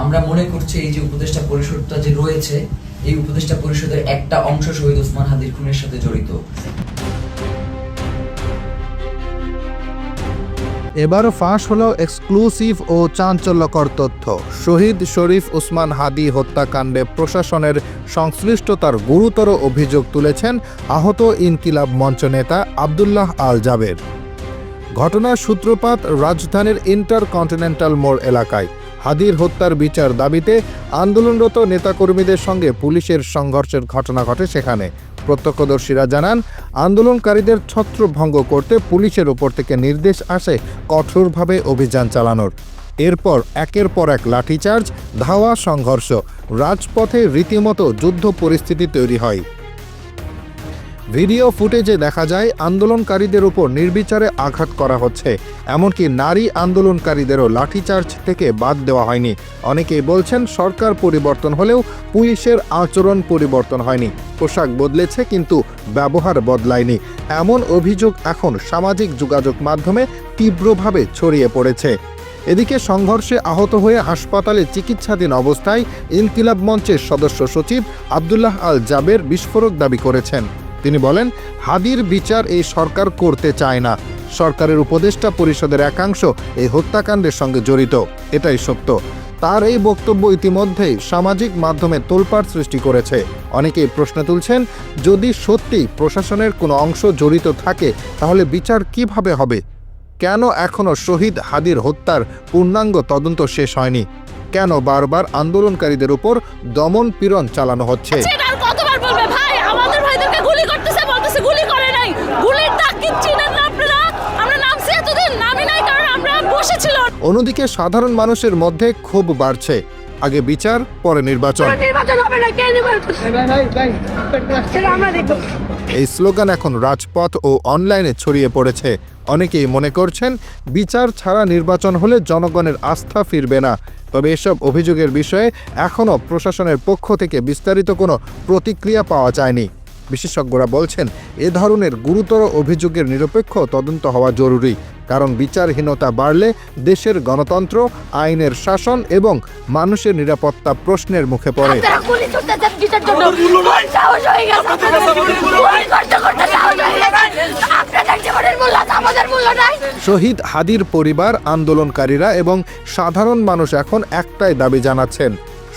আমরা মনে করছি এই যে উপদেষ্টা পরিষদটা যে রয়েছে, এই উপদেষ্টা পরিষদের একটা অংশ শহীদ ওসমান হাদির খুনের সাথে জড়িত। এবারও ফাঁস হলো এক্সক্লুসিভ ও চাঞ্চল্যকর তথ্য। শহীদ শরীফ উসমান হাদি হত্যাকাণ্ডে প্রশাসনের সংশ্লিষ্টতার গুরুতর অভিযোগ তুলেছেন আহত ইনকিলাব মঞ্চ নেতা আবদুল্লাহ আল জাবের। ঘটনার সূত্রপাত রাজধানীর ইন্টারকন্টিনেন্টাল মোড় এলাকায়। হাদির হত্যার বিচার দাবিতে আন্দোলনরত নেতাকর্মীদের সঙ্গে পুলিশের সংঘর্ষের ঘটনা ঘটে সেখানে। প্রত্যক্ষদর্শীরা জানান, আন্দোলনকারীদের ছত্রভঙ্গ করতে পুলিশের ওপর থেকে নির্দেশ আসে কঠোরভাবে অভিযান চালানোর। এরপর একের পর এক লাঠিচার্জ, ধাওয়া, সংঘর্ষ। রাজপথে রীতিমতো যুদ্ধ পরিস্থিতি তৈরি হয়। ভিডিও ফুটেজে দেখা যায়, আন্দোলনকারীদের উপর নির্বিচারে আঘাত করা হচ্ছে। এমনকি নারী আন্দোলনকারীদেরও লাঠিচার্জ থেকে বাদ দেওয়া হয়নি। অনেকেই বলছেন, সরকার পরিবর্তন হলেও পুলিশের আচরণ পরিবর্তন হয়নি। পোশাক বদলেছে, কিন্তু ব্যবহার বদলায়নি। এমন অভিযোগ এখন সামাজিক যোগাযোগ মাধ্যমে তীব্রভাবে ছড়িয়ে পড়েছে। এদিকে সংঘর্ষে আহত হয়ে হাসপাতালে চিকিৎসাধীন অবস্থায় ইনকিলাব মঞ্চের সদস্য সচিব আবদুল্লাহ আল জাবের বিস্ফোরক দাবি করেছেন। তিনি বলেন, হাদির বিচার এই সরকার করতে চায় না। সরকারের উপদেষ্টা পরিষদের একাংশ এই হত্যাকাণ্ডের সঙ্গে জড়িত। এটাই সত্য। তার এই বক্তব্য ইতিমধ্যেই সামাজিক মাধ্যমে তোলপাড় সৃষ্টি করেছে। অনেকেই প্রশ্ন তুলছেন, যদি সত্যি প্রশাসনের কোনো অংশ জড়িত থাকে, তাহলে বিচার কীভাবে হবে? কেন এখনও শহীদ হাদির হত্যার পূর্ণাঙ্গ তদন্ত শেষ হয়নি? কেন বারবার আন্দোলনকারীদের উপর দমন পীড়ন চালানো হচ্ছে? অন্যদিকে সাধারণ মানুষের মধ্যে ক্ষোভ বাড়ছে। আগে বিচার পরে নির্বাচন। নির্বাচন হবে না কে সেটা আমরা দেখব। এই স্লোগান এখন রাজপথ ও অনলাইনে ছড়িয়ে পড়েছে। অনেকেই মনে করছেন বিচার ছাড়া নির্বাচন হলে জনগণের আস্থা ফিরবে না। তবে এসব অভিযোগের বিষয়ে এখনও প্রশাসনের পক্ষ থেকে বিস্তারিত কোনো প্রতিক্রিয়া পাওয়া যায়নি। বিশেষজ্ঞরা বলছেন এ ধরনের গুরুতর অভিযোগের নিরপেক্ষ তদন্ত হওয়া জরুরি। কারণ বিচারহীনতা বাড়লে দেশের গণতন্ত্র আইনের শাসন এবং মানুষের নিরাপত্তা প্রশ্নের মুখে পড়ে। শহীদ হাদির পরিবার আন্দোলনকারীরা এবং সাধারণ মানুষ এখন একটাই দাবি জানাচ্ছেন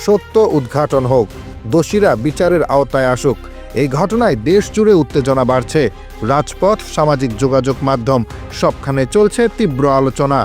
সত্য উদ্ঘাটন হোক। দোষীরা বিচারের আওতায় আসুক। এই ঘটনায় দেশ জুড়ে উত্তেজনা বাড়ছে। রাজপথ সামাজিক যোগাযোগ মাধ্যম সবখানে চলছে তীব্র আলোচনা।